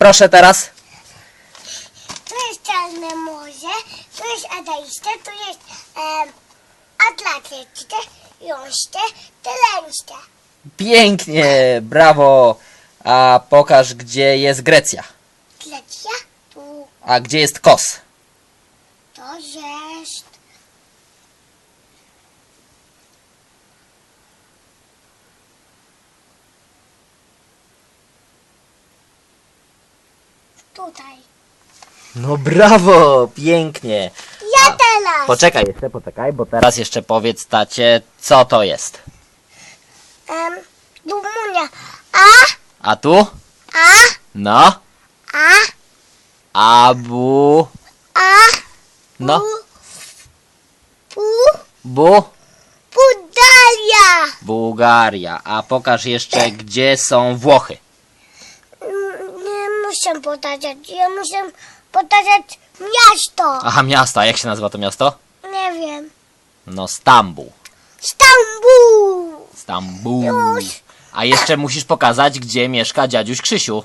Proszę teraz. Tu jest Czarne Morze, tu jest Adajście, tu jest um, Atlantyckie, Tyleńście. Pięknie, brawo. A pokaż, gdzie jest Grecja. Grecja, tu A gdzie jest Kos? to jest... Tutaj. No brawo, pięknie. Ja teraz. Poczekaj jeszcze, poczekaj, bo teraz jeszcze powiedz tacie, co to jest. Um, Dumunia. A, A tu? a, No. a, Abu. a, No. pu, Bu. Pudalia. Bułgaria. A pokaż jeszcze, gdzie są Włochy. Muszę pokazać, ja muszę pokazać miasto. Aha, miasto. A jak się nazywa to miasto? Nie wiem. No, Stambuł. Stambuł. Stambuł. Już. A jeszcze musisz pokazać, gdzie mieszka dziaduś Krzysiu.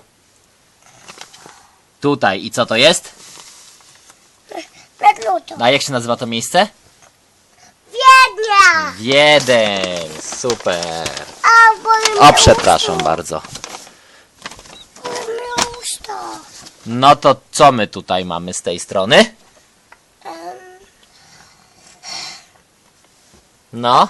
Tutaj. I co to jest? Petluto. A jak się nazywa to miejsce? Wiednia. Wiedeń. Super. A, O, przepraszam bardzo. Miasto. No to co my tutaj mamy z tej strony? No.